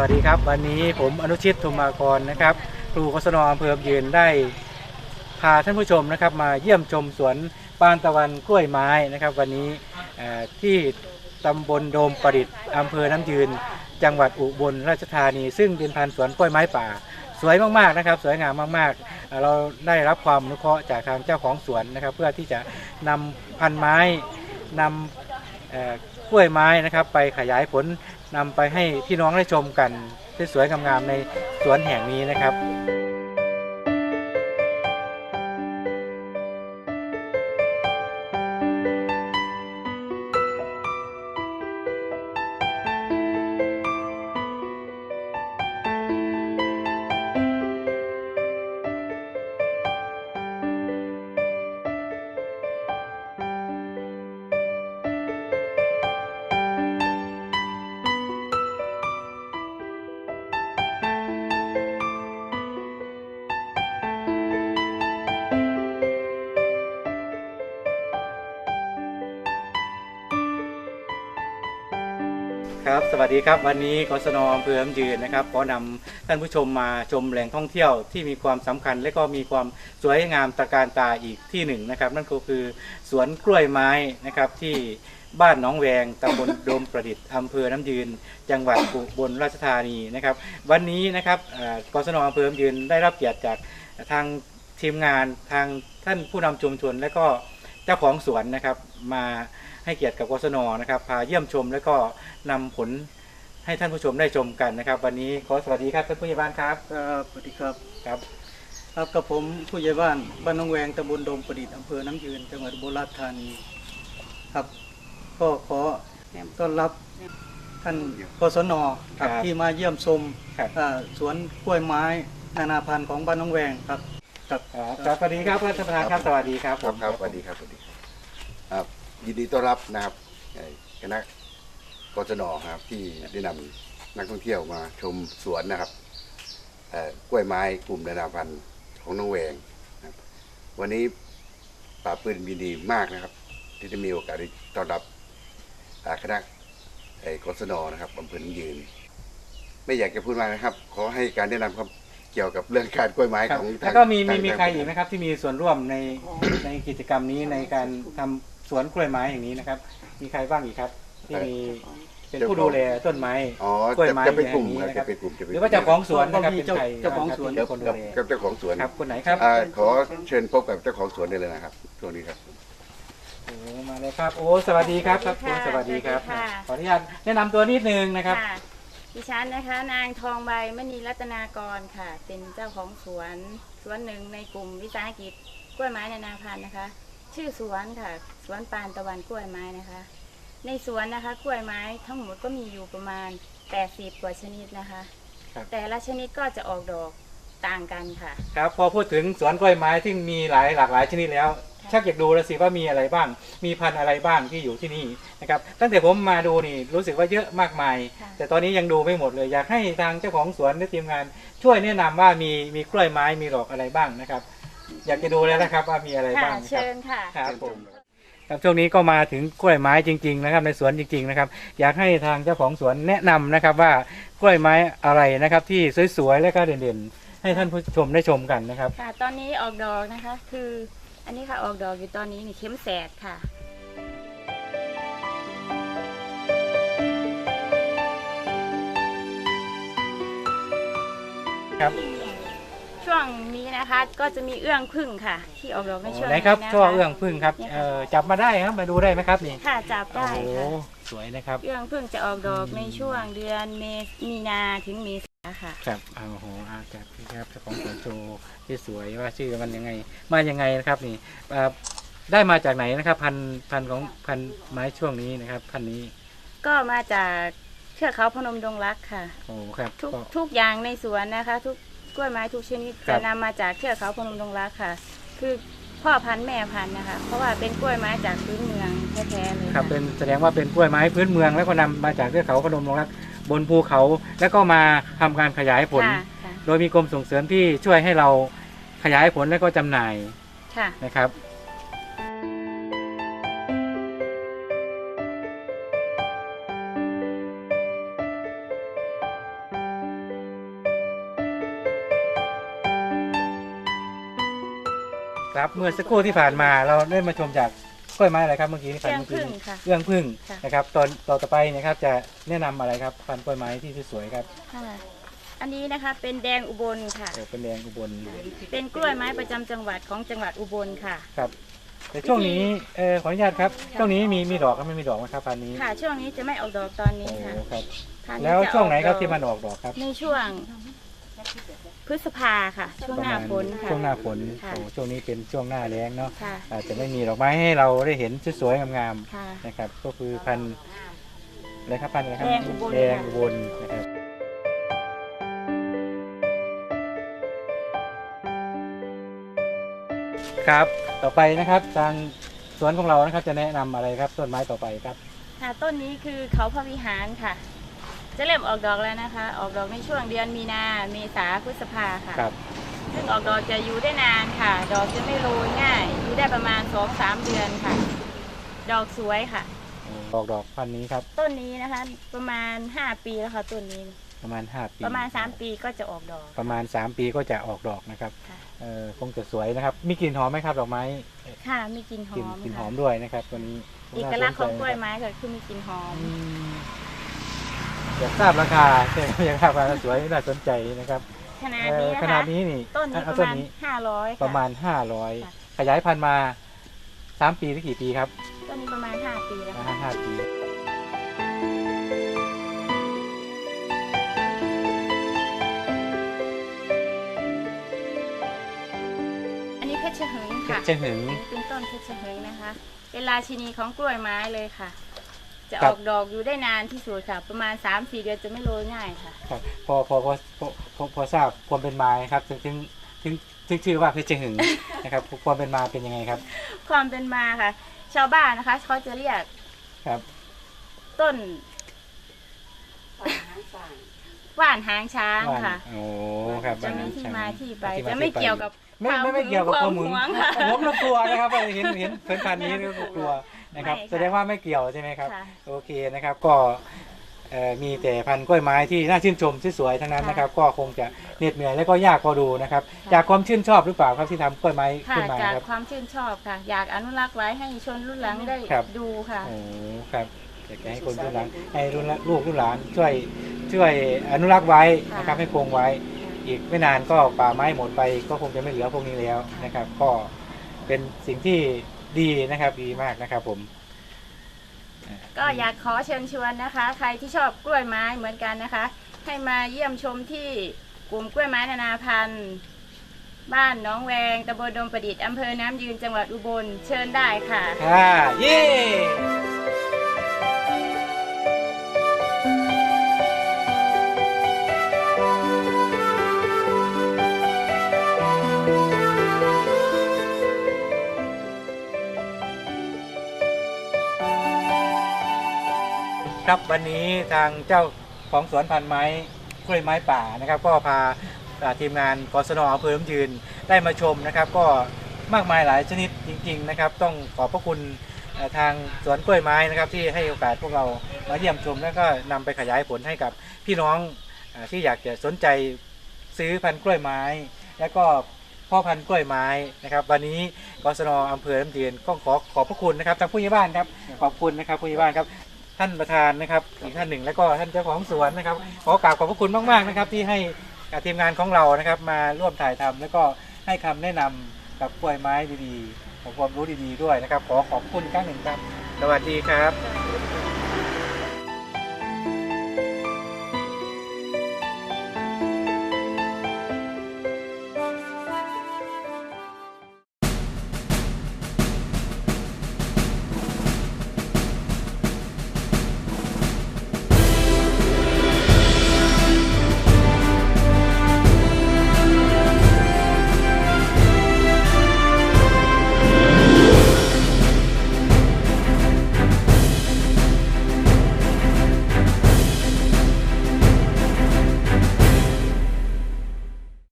วัสดีครับ วันนี้ผมอนุชิตธุมากรนะครับ ครูกศนอำเภอเยืนได้พาท่านผู้ชมนะครับมาเยี่ยมชมสวนปานตะวันกล้วยไม้นะครับ วันนี้ที่ตำบลโดมประดิษฐ์อำเภอน้ำยืน จังหวัดอุบลราชธานี ซึ่งเป็นพันธุ์สวนกล้วยไม้ป่า สวยมากๆนะครับ สวยงามมากๆ เราได้รับความอนุเคราะห์จากทางเจ้าของสวนนะครับ เพื่อที่จะนำพันธุ์ไม้นำกล้วยไม้นะครับ ไปขยายผล นำไปให้พี่น้องได้ชมกันสวยๆงามๆในสวนแห่งนี้นะครับ ครับสวัสดีครับวันนี้กศนอำเภออำยืนนะครับขอนำท่านผู้ชมมาชมแหล่งท่องเที่ยวที่มีความสำคัญ และก็มีความสวยงามตระการตาอีกที่หนึ่งนะครับ นั่นก็คือสวนกล้วยไม้นะครับที่บ้านหนองแวงตำบลโดมประดิษฐ์อำเภอน้ำยืน จังหวัดอุบลราชธานีนะครับ วันนี้นะครับเอ่อกศนอำเภออำยืนได้รับเกียรติจากทางทีมงานทางท่านผู้นำชุมชนและก็เจ้าของสวนนะครับมา ให้เกียรติกับกศนนะครับพาเยี่ยมชมและก็นำผลให้ท่านผู้ชมได้ชมกันนะครับ วันนี้ขอสวัสดีครับท่านผู้ใหญ่บ้านครับครับสวัสดีครับครับ ครับกับผมผู้ใหญ่บ้านบ้านหนองแวงตำบลโดมประดิษฐ์อำเภอน้ำยืนจังหวัดอุบลราชธานีครับ ก็ขอต้อนรับท่านกศนครับครับที่มาเยี่ยมชมครับอ่าสวนกล้วยไม้นานาพันธุ์ของบ้านหนองแวงครับครับครับสวัสดีครับท่านประธานครับสวัสดีครับครับครับสวัสดีครับสวัสดีครับครับ ยินดีต้อนรับนะครับเอ่อคณะกศนครับที่ได้นำนักท่องเที่ยวมาชมสวนนะครับเอ่อกล้วยไม้กลุ่มนานาพันธุ์ของน้องแวงนะครับวันนี้ป่าปืนยินดีมากนะครับ ที่ได้มีโอกาสได้ต้อนรับอ่าคณะเอ่อกศนนะครับอำเภอน้ำยืน ไม่อยากจะพูดมากนะครับ ขอให้การแนะนำครับเกี่ยวกับเรื่องการกล้วยไม้ครับของแล้วก็มีมีทางมีทางใครอีกไหมครับ ที่มีส่วนร่วมในในกิจกรรมนี้ในการทำ สวนกล้วยไม้อย่างนี้นะครับ มีใครบ้างอีกครับที่มีเป็นผู้ดูแลต้นไม้อ๋อกล้วยจะไม้จะเป็นกลุ่มอย่างนี้ครับนะครับจะเป็นกลุ่มจะเป็นหรือว่าเจ้าของสวนนะครับก็มีเป็นใครเจ้าของสวนครับที่เป็นคนดูกับแลกับเจ้าของสวนครับคนไหนครับอ่าขอเชิญพบกับเจ้าของสวนได้เลยนะครับช่วงนี้ครับโอ้มาเลยครับ โอ้สวัสดีครับครับโอ้สวัสดีครับสวัสดีค่ะขออนุญาตแนะนำตัวนิดนึงนะครับค่ะดิฉันนะคะนางทองใบมณีรัตนากรค่ะ เป็นเจ้าของสวนสวนหนึ่งในกลุ่มวิสาหกิจกล้วยไม้นานาพันธุ์นะคะ ชื่อสวนค่ะ สวนปานตะวันกล้วยไม้นะคะ ในสวนนะคะ กล้วยไม้ทั้งหมดก็มีอยู่ประมาณ 80 กว่าชนิดนะคะ ครับ แต่ละชนิดก็จะออกดอกต่างกันค่ะ ครับพอพูดถึงสวนกล้วยไม้ที่มีหลายหลากหลายชนิดแล้ว ชักอยากดูแล้วสิว่ามีอะไรบ้าง มีพันธุ์อะไรบ้างที่อยู่ที่นี่นะครับตั้งแต่ผมมาดูนี่รู้สึกว่าเยอะมากมาย ค่ะ แต่ตอนนี้ยังดูไม่หมดเลย อยากให้ทางเจ้าของสวนและทีมงาน ช่วยแนะนำว่ามีมีกล้วยไม้มีดอกอะไรบ้างนะครับ อยากจะดูแล้วนะครับว่ามีอะไรค่ะบ้างนะคเชิรับญค่ะ ครับผมครับช่วงนี้ก็มาถึงกล้วยไม้จริง ๆ นะครับ ในสวนจริง ๆ นะครับ อยากให้ทางเจ้าของสวนแนะนำนะครับว่ากล้วยไม้อะไรนะครับ ที่สวยๆและก็เด่นๆ ให้ท่านผู้ชมได้ชมกันนะครับ ค่ะ ตอนนี้ออกดอกนะคะ คือ อันนี้ค่ะออกดอกอยู่ตอนนี้นี่เข็มแสดค่ะ ครับ ช่วงนี้นะคะ ก็จะมีเอื้องพึ่งค่ะ ที่ออกดอกในช่วงไหนครับะะ ช่อเอื้องพึ่งครับเนี่ยเอ่ค่ะอจับมาได้ครับมาดูได้ไหมครับนี่ค่ะจับโอ้ได้โหค่ะสวยนะครับ เอื้องพึ่งจะออกดอกอืมในช่วงเดือนเมษมีนาถึงเมษาค่ะ ครับเอาโอ้โหอาจับพี่ครับเจ้าของสวนโชว์ที่สวยว่าชื่อมันยังไง มายังไงนะครับนี่เอ่อได้มาจากไหนนะครับ พันธุ์พันธุ์ของพันธุ์ไม้ช่วงนี้นะครับพันธุ์นี้ก็มาจากเทือกเขาพนมดงรักค่ะ โอ้ครับทุกก็ทุกอย่างในสวนนะคะ ทุก กล้วยไม้ทุกชนิดครัจะบ นำมาจากเทือกเขาพนมดงรักค่ะ คือพ่อพันธุ์แม่พันธุ์นะคะ เพราะว่าเป็นกล้วยไม้จากพื้นเมืองแท้ๆเลยครับค่ะเป็นแสดงว่าเป็นกล้วยไม้พื้นเมือง แล้วก็นำมาจากเทือกเขาพนมดงรักบนภูเขา แล้วก็มาทำการขยายผล ค่ะค่ะโดยมีกรมส่งเสริมที่ช่วยให้เราขยายผลและก็จำหน่ายค่ะ นะครับ ครับ เมื่อสักครู่ที่ผ่านมาเราได้มาชมจากกล้วยไม้อะไรครับเมื่อกี้นี่พันเอื้องเมื่อกี้พึ่งค่ะเอื้องพึ่งค่ะ นะครับตอนต่อต่อไปนะครับจะแนะนำอะไรครับพันธุ์กล้วยไม้ที่สวยๆครับค่ะอันนี้นะคะเป็นแดงอุบลค่ะ เออเป็นแดงอุบลเป็นกล้วยไม้ประจำจังหวัดของจังหวัดอุบลค่ะ ครับแต่ช่วงนี้เออขออนุญาตครับช่วงนี้มีมีดอกก็ไม่มีดอกไหมครับพันธุ์นี้ค่ะ ช่วงนี้จะไม่ออกดอกตอนนี้โอ้ค่ะครับ พันธุ์แล้วจะออกช่วงไหนครับดอกที่มันออกดอกครับ ในช่วง พฤษภาค่ะ ช่วงหน้าฝนค่ะ ช่วงหน้าฝนค่ะโอ้ช่วงนี้เป็นช่วงหน้าแล้งเนาะค่ะ อาจจะไม่มีดอกไม้ให้เราได้เห็นสวยๆงามค่ะ ๆนะครับ ก็คือพันธุ์อะไรครับพันธุ์อะไรครับแดงอุบล แดงอุบลนะครับครับต่อไปนะครับทางสวนของเรานะครับจะแนะนำอะไรครับต้นไม้ต่อไปครับ ค่ะต้นนี้คือเขาพระวิหารค่ะ จะเริ่มออกดอกแล้วนะคะ ออกดอกในช่วงเดือนมีนา เมษาพฤษภาค่ะ ครับ ซึ่งออกดอกจะอยู่ได้นานค่ะ ดอกจะไม่โรยง่าย อยู่ได้ประมาณ 2-3 เดือนค่ะ ดอกสวยค่ะดอกดอกพันธุ์นี้ครับ ต้นนี้นะคะ ประมาณ 5 ปีแล้วค่ะต้นนี้ ประมาณ 5 ปีประมาณ 3 ปีก็จะออกดอก ประมาณ 3 ปีก็จะออกดอกนะครับค่ะ เออคงจะสวยนะครับ มีกลิ่นหอมไหมครับดอกไม้ค่ะ มีกลิ่นหกลิ่นอมกลิ่นหค่ะอมด้วยนะครับ ตัวนี้เอกลักษณ์ของกล้วยไม้ก็คือมีกลิ่นหอม อืม อยากทราบราคาใช่ไหมอยากทราบราคาสวยน่าสนใจนะครับขนาดเอ่นี้อนะขนาคะดนี้นี่ต้นนี้เอาประต้นมาณนี้500ค่ะประมาณค่ะ500ขยายพันธุ์มา3ปีหรือกี่ปีครับต้นนี้ประมาณ5ปีแล้วอ่าค่ะ ห้าปี อันนี้เพชรหึงเพค่ะชรหึง เป็นต้นเพชรหึงนะคะ เป็นราชินีของกล้วยไม้เลยค่ะ จะครัอบอกดอกอยู่ได้นานที่สุดค่ะ ประมาณ 3-4 เดือนจะไม่โรยง่ายค่ะ ครับพอพอพอพอพอพอทราบความเป็นมาครับถึงถึงถึงถึงชื่อว่าเพชรหึง นะครับความเป็นมาเป็นยังไงครับ ความเป็นมาค่ะ ชาวบ้านนะคะเขาจะเรียกครับ ต้นว่านหางช้างค่ะ โอ้ครับจะมีที่มาที่ไปที่าจะไม่ที่ปเกี่ยวกับไม่ไม่ไม่เกี่ยวกับความหหึงวงค่ะ ผมเรากลัวนะครับเห็นเห็นเห็นพันธุ์นี้ก็กลัว นะครับ ไม่ค่ะ แสดงว่าไม่เกี่ยวใช่ไหมครับ ค่ะ โอเคนะครับก็เอ่อมีแต่พันธุ์กล้วยไม้ที่น่าชื่นชมที่สวยทั้งนั้นนะครับ ก็คงจะเหน็ดเหนื่อยและก็ยากพอดูนะครับค่ะ จากความชื่นชอบหรือเปล่าครับที่ทำกล้วยไม้ค่ะขึ้นมาจากครับ ความชื่นชอบค่ะ อยากอนุรักษ์ไว้ให้ชนรุ่นหลังได้ครับ ดูค่ะ โอ้ครับอยากจะให้คนรุ่นหลังให้รุ่นละลูกรุ่นหลานช่วยช่วยอนุรักษ์ไว้นะครับค่ะ ให้คงไว้ อีกไม่นานก็ป่าไม้หมดไปก็คงจะไม่เหลือพวกนี้แล้วนะครับ ก็เป็นสิ่งที่ ดีนะครับดีมากนะครับผม ก็อยากขอเชิญชวนนะคะ ใครที่ชอบกล้วยไม้เหมือนกันนะคะ ให้มาเยี่ยมชมที่กลุ่มกล้วยไม้นานาพันธุ์ บ้านหน้องแวงตำบลดมประดิษฐ์อำเภอน้ำยืนจังหวัดอุบลเชิญได้ค่ะ ค่ะ เย้ ครับวันนี้ทางเจ้าของสวนพันไม้กล้วยไม้ป่านะครับ ก็พาทีมงานกศนอำเภอน้ำยืนได้มาชมนะครับ ก็มากมายหลายชนิดจริง ๆ นะครับ ต้องขอบพระคุณทางสวนกล้วยไม้นะครับ ที่ให้โอกาสพวกเรามาเยี่ยมชม แล้วก็นำไปขยายผลให้กับพี่น้องอที่อยากจะสนใจซื้อพันธุ์กล้วยไม้ แล้วก็พ่อพันธุ์กล้วยไม้นะครับ วันนี้กศนอำเภอน้ำยืนก็ขอขอบพระคุณนะครับทางผู้ใหญ่บ้านครับขอบคุณนะครับผู้ใหญ่บ้านครับ ท่านประธานนะครับอีกท่านหนึ่งแล้วก็ท่านเจ้าของสวนนะครับขอกราบขอบพระคุณมากๆนะครับ ที่ให้กับทีมงานของเรานะครับ มาร่วมถ่ายทำแล้วก็ให้คำแนะนำกับกล้วยไม้ดีๆของความรู้ดีๆด้วยนะครับ ขอขอบคุณครั้งหนึ่งครับ สวัสดีครับ